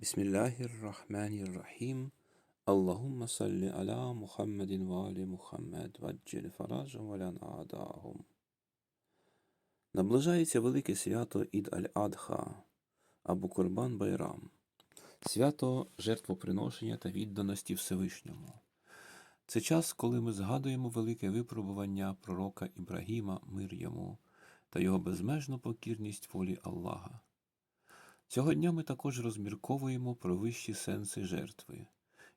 Bismillahirrahmanirrahim. Allahümme salli ala Muhammedin ve ali Muhammed veccil farajan ve len adahum. Наближається велике свято Ід Аль-Адха або Курбан Байрам, свято жертвоприношення та відданості Всевишньому. Це час, коли ми згадуємо велике випробування пророка Ібрагіма, мир йому, та його безмежну покірність волі Аллаха. Цього дня ми також розмірковуємо про вищі сенси жертви,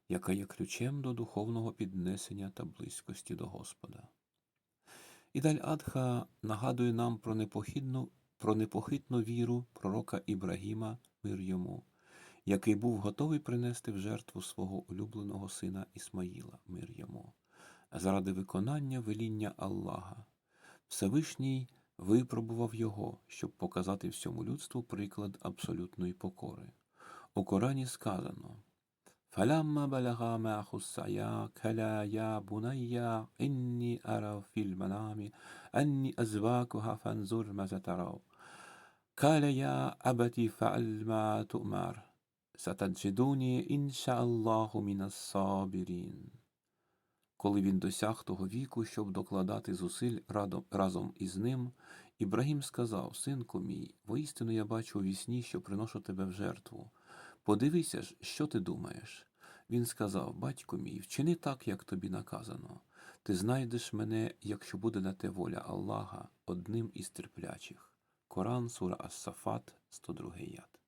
яка є ключем до духовного піднесення та близькості до Господа. Ідаль Адха нагадує нам про непохитну, про непохитну віру пророка Ібрагіма, мир йому, який був готовий принести в жертву свого улюбленого сина Ісмаїла, мир йому, заради виконання веління Аллаха. Всевишній випробував його, щоб показати всьому людству приклад абсолютної покори. У Корані сказано Фалямма балага махусая каляя бунайя інні арав філ манамі, анні азвакуха мазатарав. Каляя абаті фаальма тумар. Сатаджидуні інша Аллаху. Коли він досяг того віку, щоб докладати зусиль разом із ним, Ібрагім сказав: Синку мій, воістину я бачу у вісні, що приношу тебе в жертву. Подивися ж, що ти думаєш. Він сказав: Батько мій, вчини так, як тобі наказано. Ти знайдеш мене, якщо буде на те воля Аллаха, одним із терплячих. Коран, сура Ас-Сафат, 102 яд.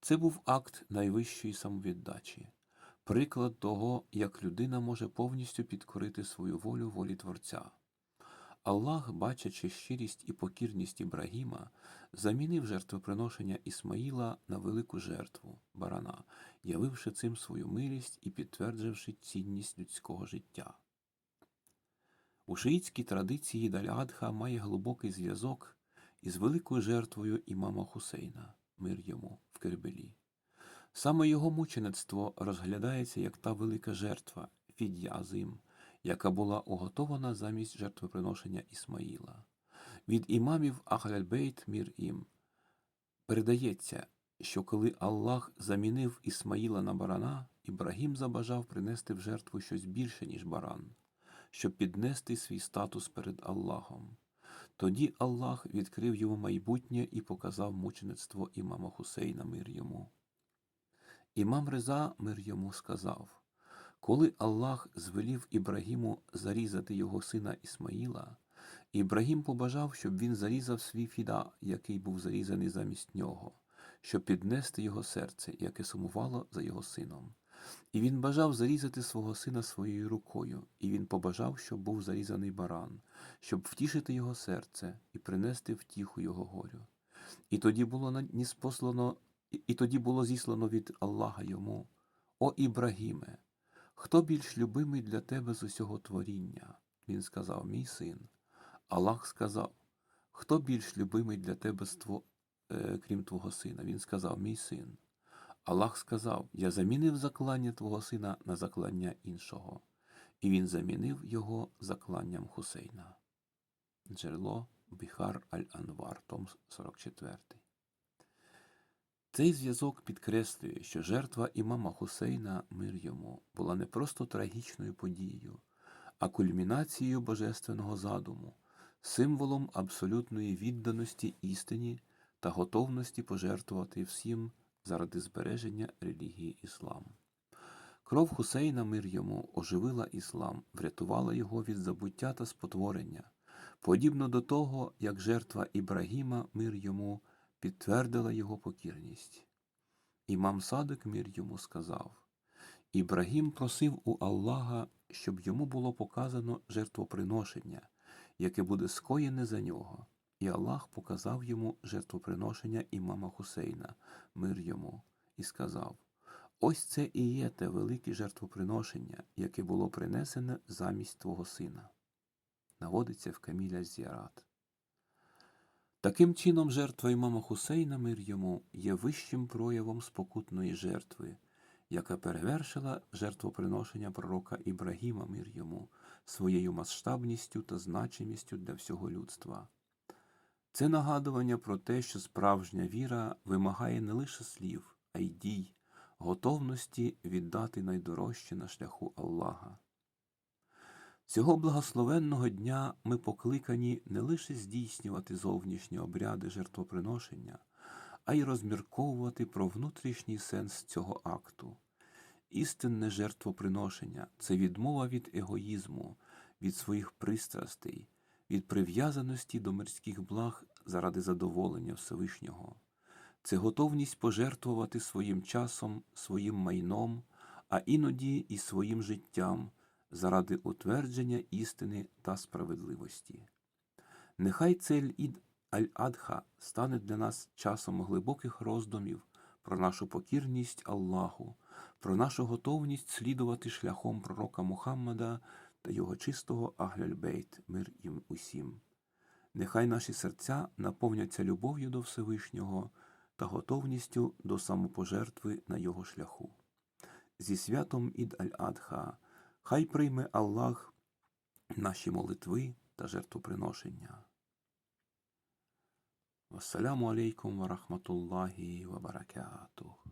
Це був акт найвищої самовіддачі, приклад того, як людина може повністю підкорити свою волю волі Творця. Аллах, бачачи щирість і покірність Ібрагіма, замінив жертвоприношення Ісмаїла на велику жертву барана, явивши цим свою милість і підтвердживши цінність людського життя. У шиїцькій традиції Далядха має глибокий зв'язок із великою жертвою імама Хусейна, мир йому, в Кербелі. Саме його мучеництво розглядається як та велика жертва Фід'я Азим, яка була уготована замість жертвоприношення Ісмаїла. Від імамів Ахляльбейт мір їм передається, що коли Аллах замінив Ісмаїла на барана, Ібрагім забажав принести в жертву щось більше, ніж баран, щоб піднести свій статус перед Аллахом. Тоді Аллах відкрив йому майбутнє і показав мучеництво імама Хусейна мир йому. Імам Реза мир йому сказав, коли Аллах звелів Ібрагіму зарізати його сина Ісмаїла, Ібрагім побажав, щоб він зарізав свій фіда, який був зарізаний замість нього, щоб піднести його серце, яке сумувало за його сином. І він бажав зарізати свого сина своєю рукою, і він побажав, щоб був зарізаний баран, щоб втішити його серце і принести втіху його горю. І тоді було ніспослано, і тоді було зіслано від Аллаха йому, О Ібрагіме, хто більш любимий для тебе з усього творіння? Він сказав, мій син. Аллах сказав, хто більш любимий для тебе, е, крім твого сина? Він сказав, мій син. Аллах сказав, я замінив заклання твого сина на заклання іншого, і він замінив його закланням Хусейна. Джерело Біхар Аль-Анвар, том 44. Цей зв'язок підкреслює, що жертва імама Хусейна, мир йому, була не просто трагічною подією, а кульмінацією божественного задуму, символом абсолютної відданості істині та готовності пожертвувати всім заради збереження релігії іслам. Кров Хусейна, мир йому, оживила іслам, врятувала його від забуття та спотворення, подібно до того, як жертва Ібрагіма, мир йому, підтвердила його покірність. Імам Садик, мир йому, сказав Ібрагім просив у Аллаха, щоб йому було показано жертвоприношення, яке буде скоєне за нього, і Аллах показав йому жертвоприношення імама Хусейна, мир йому, і сказав Ось це і є те велике жертвоприношення, яке було принесене замість твого сина. Наводиться в Каміля Зіарат. Таким чином, жертва імама Хусейна, мир йому, є вищим проявом спокутної жертви, яка перевершила жертвоприношення пророка Ібрагіма, мир йому, своєю масштабністю та значимістю для всього людства. Це нагадування про те, що справжня віра вимагає не лише слів, а й дій, готовності віддати найдорожче на шляху Аллаха. Цього благословенного дня ми покликані не лише здійснювати зовнішні обряди жертвоприношення, а й розмірковувати про внутрішній сенс цього акту. Істинне жертвоприношення це відмова від егоїзму, від своїх пристрастей, від прив'язаності до мирських благ заради задоволення Всевишнього. Це готовність пожертвувати своїм часом, своїм майном, а іноді і своїм життям заради утвердження істини та справедливості. Нехай цель ід Аль-Адха стане для нас часом глибоких роздумів про нашу покірність Аллаху, про нашу готовність слідувати шляхом пророка Мухаммада та його чистого Агляльбейт, мир їм усім. Нехай наші серця наповняться любов'ю до Всевишнього та готовністю до самопожертви на його шляху. Зі святом Ід Аль-Адха хай прийме Аллах наші молитви та жертвоприношення. Вассаляму алейкум ва рахматуллахі ва баракатух.